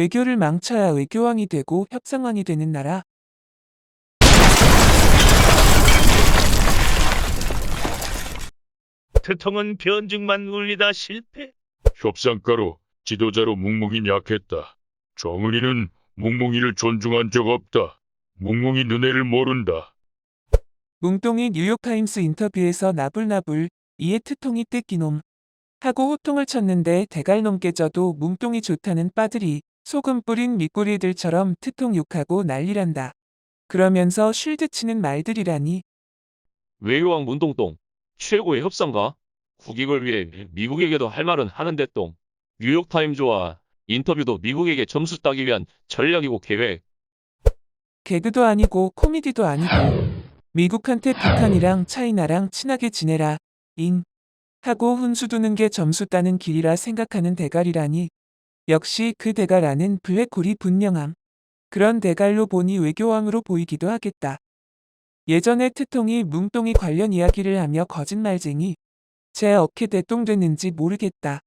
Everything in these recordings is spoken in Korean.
외교를 망쳐야 외교왕이 되고 협상왕이 되는 나라. 트통은 변증만 울리다 실패. 협상가로 지도자로 묵묵이 약했다. 정은이는 묵묵이를 존중한 적 없다. 묵묵이 눈에를 모른다. 뭉똥이 뉴욕타임스 인터뷰에서 나불나불 이에 트통이 뜯기놈 하고 호통을 쳤는데 대갈놈 깨져도 뭉똥이 좋다는 빠들이 소금 뿌린 밑구리들처럼 트통 욕하고 난리란다. 그러면서 쉴드 치는 말들이라니. 외교왕 문동동 최고의 협상가? 국익을 위해 미국에게도 할 말은 하는데 똥. 뉴욕타임즈와 인터뷰도 미국에게 점수 따기 위한 전략이고 계획. 개그도 아니고 코미디도 아니고 미국한테 북한이랑 차이나랑 친하게 지내라 잉. 하고 훈수 두는 게 점수 따는 길이라 생각하는 대갈이라니 역시 그 대갈안은 블랙홀이 분명함 그런 대갈로 보니 외교왕으로 보이기도 하겠다 예전에 트통이 뭉똥이 관련 이야기를 하며 거짓말쟁이 제 어깨 대똥됐는지 모르겠다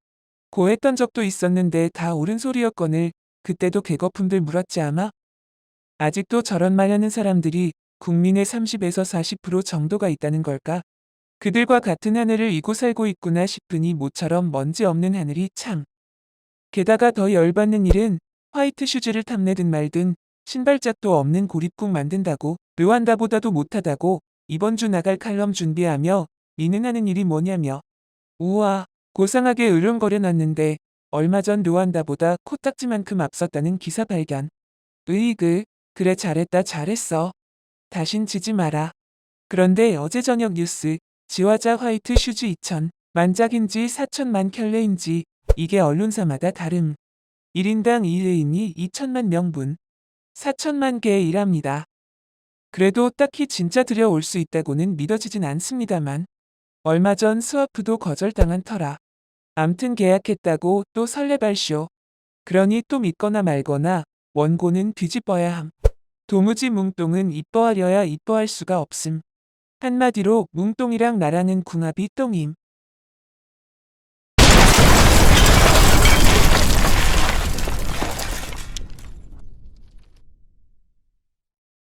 고했던 적도 있었는데 다 옳은 소리였거늘 그때도 개거품들 물었지 아마 아직도 저런 말 하는 사람들이 국민의 30에서 40% 정도가 있다는 걸까? 그들과 같은 하늘을 이고 살고 있구나 싶으니 모처럼 먼지 없는 하늘이 참. 게다가 더 열받는 일은 화이트 슈즈를 탐내든 말든 신발짝도 없는 고립국 만든다고 르완다보다도 못하다고 이번 주 나갈 칼럼 준비하며 미는 하는 일이 뭐냐며. 우와 고상하게 으름거려놨는데 얼마 전 르완다보다 코딱지만큼 앞섰다는 기사 발견. 으이그 그래 잘했다 잘했어. 다신 지지 마라. 그런데 어제 저녁 뉴스 지화자 화이트 슈즈 2천 만작인지 4천만 켤레인지 이게 언론사마다 다름. 1인당 1회인이 2천만 명분. 4천만 개의 일합니다. 그래도 딱히 진짜 들여올 수 있다고는 믿어지진 않습니다만 얼마 전 스와프도 거절당한 터라. 암튼 계약했다고 또 설레발쇼. 그러니 또 믿거나 말거나 원고는 뒤집어야 함. 도무지 뭉똥은 이뻐하려야 이뻐할 수가 없음. 한마디로 뭉똥이랑 나라는 궁합이 똥임.